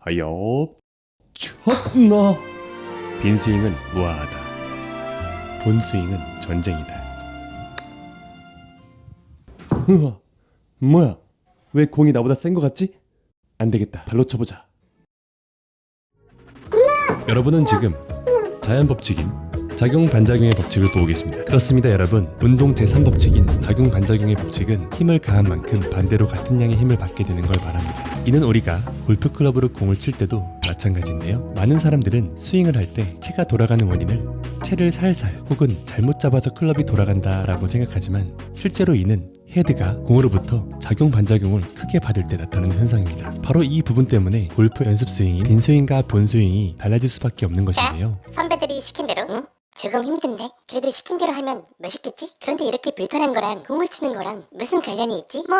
하엽 쳤나 빈 스윙은 우아하다 본 스윙은 전쟁이다 우와 뭐야 왜 공이 나보다 센 것 같지? 안 되겠다 발로 쳐보자 여러분은 지금 자연 법칙인 작용 반작용의 법칙을 보고 계십니다. 그렇습니다, 여러분. 운동 제3 법칙인 작용 반작용의 법칙은 힘을 가한 만큼 반대로 같은 양의 힘을 받게 되는 걸 말합니다. 이는 우리가 골프 클럽으로 공을 칠 때도 마찬가지인데요. 많은 사람들은 스윙을 할 때 채가 돌아가는 원인을 채를 살살 혹은 잘못 잡아서 클럽이 돌아간다라고 생각하지만 실제로 이는 헤드가 공으로부터 작용 반작용을 크게 받을 때 나타나는 현상입니다. 바로 이 부분 때문에 골프 연습 스윙인 빈 스윙과 본 스윙이 달라질 수밖에 없는 것인데요. 선배들이 시킨 대로 응? 조금 힘든데 그래도 시킨 대로 하면 멋있겠지? 그런데 이렇게 불편한 거랑 공을 치는 거랑 무슨 관련이 있지? 뭐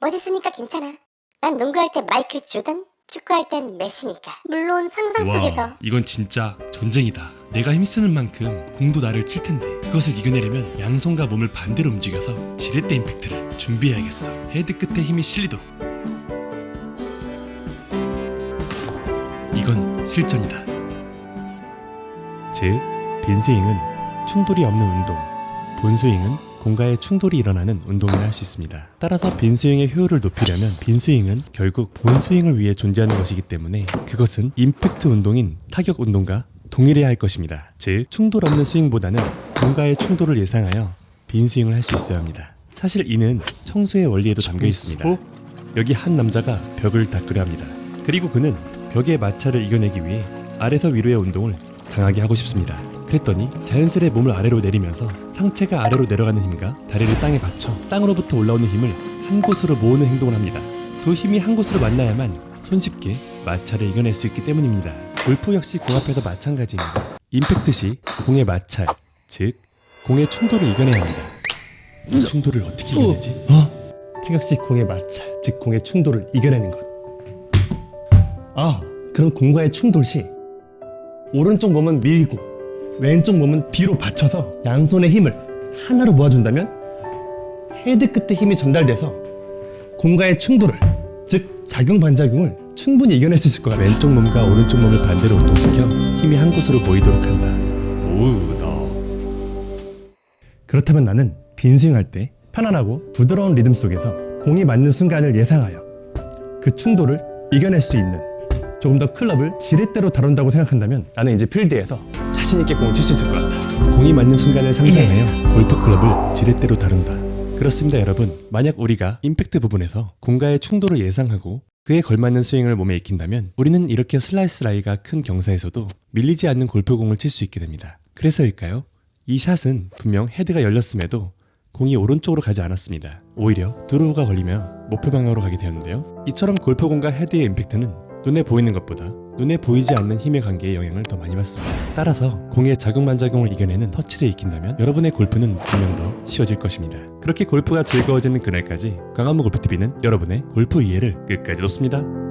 멋있으니까 괜찮아 난 농구할 때 마이클 조던 축구할 땐 메시니까 물론 상상 속에서 이건 진짜 전쟁이다. 내가 힘쓰는 만큼 공도 나를 칠 텐데 그것을 이겨내려면 양손과 몸을 반대로 움직여서 지렛대 임팩트를 준비해야겠어. 헤드 끝에 힘이 실리도록. 이건 실전이다. 즉, 빈스윙은 충돌이 없는 운동, 본스윙은 공과의 충돌이 일어나는 운동이라 할 수 있습니다. 따라서 빈스윙의 효율을 높이려면 빈스윙은 결국 본스윙을 위해 존재하는 것이기 때문에 그것은 임팩트 운동인 타격 운동과 동일해야 할 것입니다. 즉, 충돌 없는 스윙보다는 공과의 충돌을 예상하여 빈스윙을 할 수 있어야 합니다. 사실 이는 청소의 원리에도 담겨 있습니다. 여기 한 남자가 벽을 닦으려 합니다. 그리고 그는 벽의 마찰을 이겨내기 위해 아래서 위로의 운동을 강하게 하고 싶습니다. 그랬더니 자연스레 몸을 아래로 내리면서 상체가 아래로 내려가는 힘과 다리를 땅에 받쳐 땅으로부터 올라오는 힘을 한 곳으로 모으는 행동을 합니다. 두 힘이 한 곳으로 만나야만 손쉽게 마찰을 이겨낼 수 있기 때문입니다. 골프 역시 공 앞에서 마찬가지입니다. 임팩트 시 공의 마찰, 즉 공의 충돌을 이겨내야 합니다. 이 충돌을 어떻게 이겨내지? 타격 시 공의 마찰, 즉 공의 충돌을 이겨내는 것. 아, 그럼 공과의 충돌 시 오른쪽 몸은 밀고 왼쪽 몸은 뒤로 받쳐서 양손의 힘을 하나로 모아준다면 헤드 끝에 힘이 전달돼서 공과의 충돌을, 즉 작용 반작용을 충분히 이겨낼 수 있을 것 같아요. 왼쪽 몸과 오른쪽 몸을 반대로 운동시켜 힘이 한 곳으로 모이도록 한다. 모으다. 그렇다면 나는 빈스윙할 때 편안하고 부드러운 리듬 속에서 공이 맞는 순간을 예상하여 그 충돌을 이겨낼 수 있는 조금 더 클럽을 지렛대로 다룬다고 생각한다면 나는 이제 필드에서 자신 있게 공을 칠 수 있을 것 같아. 공이 맞는 순간을 상상하여 골프 클럽을 지렛대로 다룬다. 그렇습니다, 여러분. 만약 우리가 임팩트 부분에서 공과의 충돌을 예상하고 그에 걸맞는 스윙을 몸에 익힌다면 우리는 이렇게 슬라이스 라이가 큰 경사에서도 밀리지 않는 골프공을 칠 수 있게 됩니다. 그래서일까요? 이 샷은 분명 헤드가 열렸음에도 공이 오른쪽으로 가지 않았습니다. 오히려 드로우가 걸리며 목표 방향으로 가게 되었는데요. 이처럼 골프공과 헤드의 임팩트는 눈에 보이는 것보다 눈에 보이지 않는 힘의 관계에 영향을 더 많이 받습니다. 따라서 공의 작용 반작용을 이겨내는 터치를 익힌다면 여러분의 골프는 분명 더 쉬워질 것입니다. 그렇게 골프가 즐거워지는 그날까지 강한무 골프TV는 여러분의 골프 이해를 끝까지 돕습니다.